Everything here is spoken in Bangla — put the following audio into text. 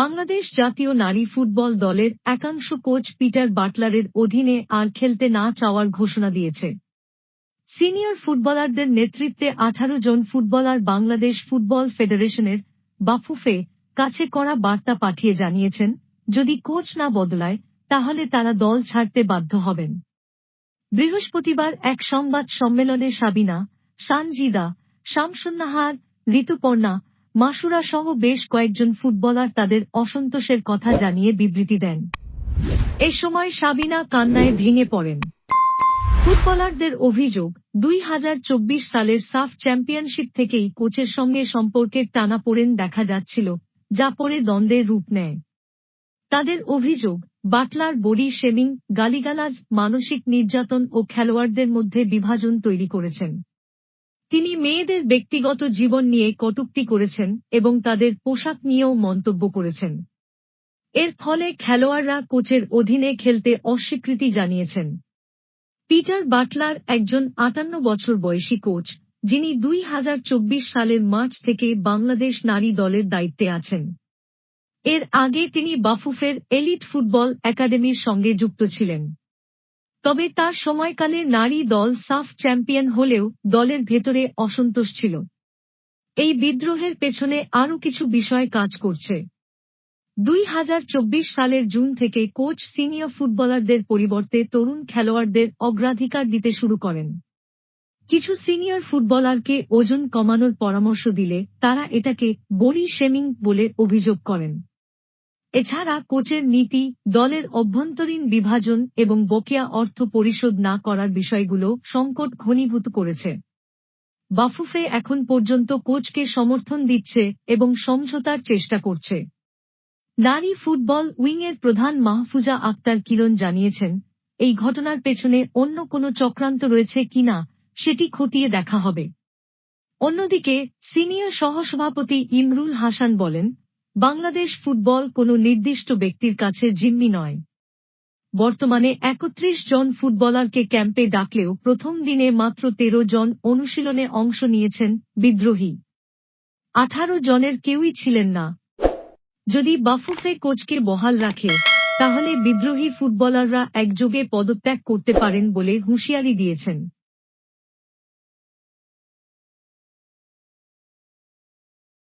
বাংলাদেশ জাতীয় নারী ফুটবল দলের একাংশ কোচ পিটার বাটলারের অধীনে আর খেলতে না চাওয়ার ঘোষণা দিয়েছে। সিনিয়র ফুটবলারদের নেতৃত্বে আঠারো জন ফুটবলার বাংলাদেশ ফুটবল ফেডারেশনের বাফুফে কাছে করা বার্তা পাঠিয়ে জানিয়েছেন, যদি কোচ না বদলায়, তাহলে তারা দল ছাড়তে বাধ্য হবেন। বৃহস্পতিবার এক সংবাদ সম্মেলনে সাবিনা, সানজিদা, শামসুন্নাহার, ঋতুপর্ণা মাসুরা সহ বেশ কয়েকজন ফুটবলার তাদের অসন্তোষের কথা জানিয়ে বিবৃতি দেন। এ সময় সাবিনা কান্নায় ভেঙে পড়েন। ফুটবলারদের অভিযোগ, দুই হাজার চব্বিশ সালের সাফ চ্যাম্পিয়নশিপ থেকেই কোচের সঙ্গে সম্পর্কের টানাপোড়েন দেখা যাচ্ছিল, যা পরে দ্বন্দ্বের রূপ নেয়। তাদের অভিযোগ, বাটলার বডি শেমিং, গালিগালাজ, মানসিক নির্যাতন ও খেলোয়াড়দের মধ্যে বিভাজন তৈরি করেছেন। তিনি মেয়েদের ব্যক্তিগত জীবন নিয়ে কটূক্তি করেছেন এবং তাদের পোশাক নিয়েও মন্তব্য করেছেন। এর ফলে খেলোয়াড়রা কোচের অধীনে খেলতে অস্বীকৃতি জানিয়েছেন। পিটার বাটলার একজন আটান্ন বছর বয়সী কোচ, যিনি দুই হাজার চব্বিশ সালের মার্চ থেকে বাংলাদেশ নারী দলের দায়িত্বে আছেন। এর আগে তিনি বাফুফের এলিট ফুটবল একাডেমির সঙ্গে যুক্ত ছিলেন। তবে তার সময়কালে নারী দল সাফ চ্যাম্পিয়ন হলেও দলের ভেতরে অসন্তোষ ছিল। এই বিদ্রোহের পেছনে আরও কিছু বিষয় কাজ করছে। দুই হাজার চব্বিশ সালের জুন থেকে কোচ সিনিয়র ফুটবলারদের পরিবর্তে তরুণ খেলোয়াড়দের অগ্রাধিকার দিতে শুরু করেন। কিছু সিনিয়র ফুটবলারকে ওজন কমানোর পরামর্শ দিলে তারা এটাকে বড়ি শেমিং বলে অভিযোগ করেন। এছাড়া কোচের নীতি, দলের অভ্যন্তরীণ বিভাজন এবং বকেয়া অর্থ পরিশোধ না করার বিষয়গুলো সংকট ঘনীভূত করেছে। বাফুফে এখন পর্যন্ত কোচকে সমর্থন দিচ্ছে এবং সমঝোতার চেষ্টা করছে। নারী ফুটবল উইংয়ের প্রধান মাহফুজা আক্তার কিরণ জানিয়েছেন, এই ঘটনার পেছনে অন্য কোনো চক্রান্ত রয়েছে কিনা সেটি খতিয়ে দেখা হবে। অন্যদিকে, সিনিয়র সহসভাপতি ইমরুল হাসান বলেন বাংলাদেশ ফুটবল কোনো নির্দিষ্ট ব্যক্তির কাছে জিম্মি নয়। বর্তমানে একত্রিশ জন ফুটবলারকে ক্যাম্পে ডাকলেও প্রথম দিনে মাত্র তেরো জন অনুশীলনে অংশ নিয়েছেন বিদ্রোহী। আঠারো জনের কেউই ছিলেন না। যদি বাফুফে কোচকে বহাল রাখে, তাহলে বিদ্রোহী ফুটবলাররা একযোগে পদত্যাগ করতে পারেন বলে হুঁশিয়ারি দিয়েছেন।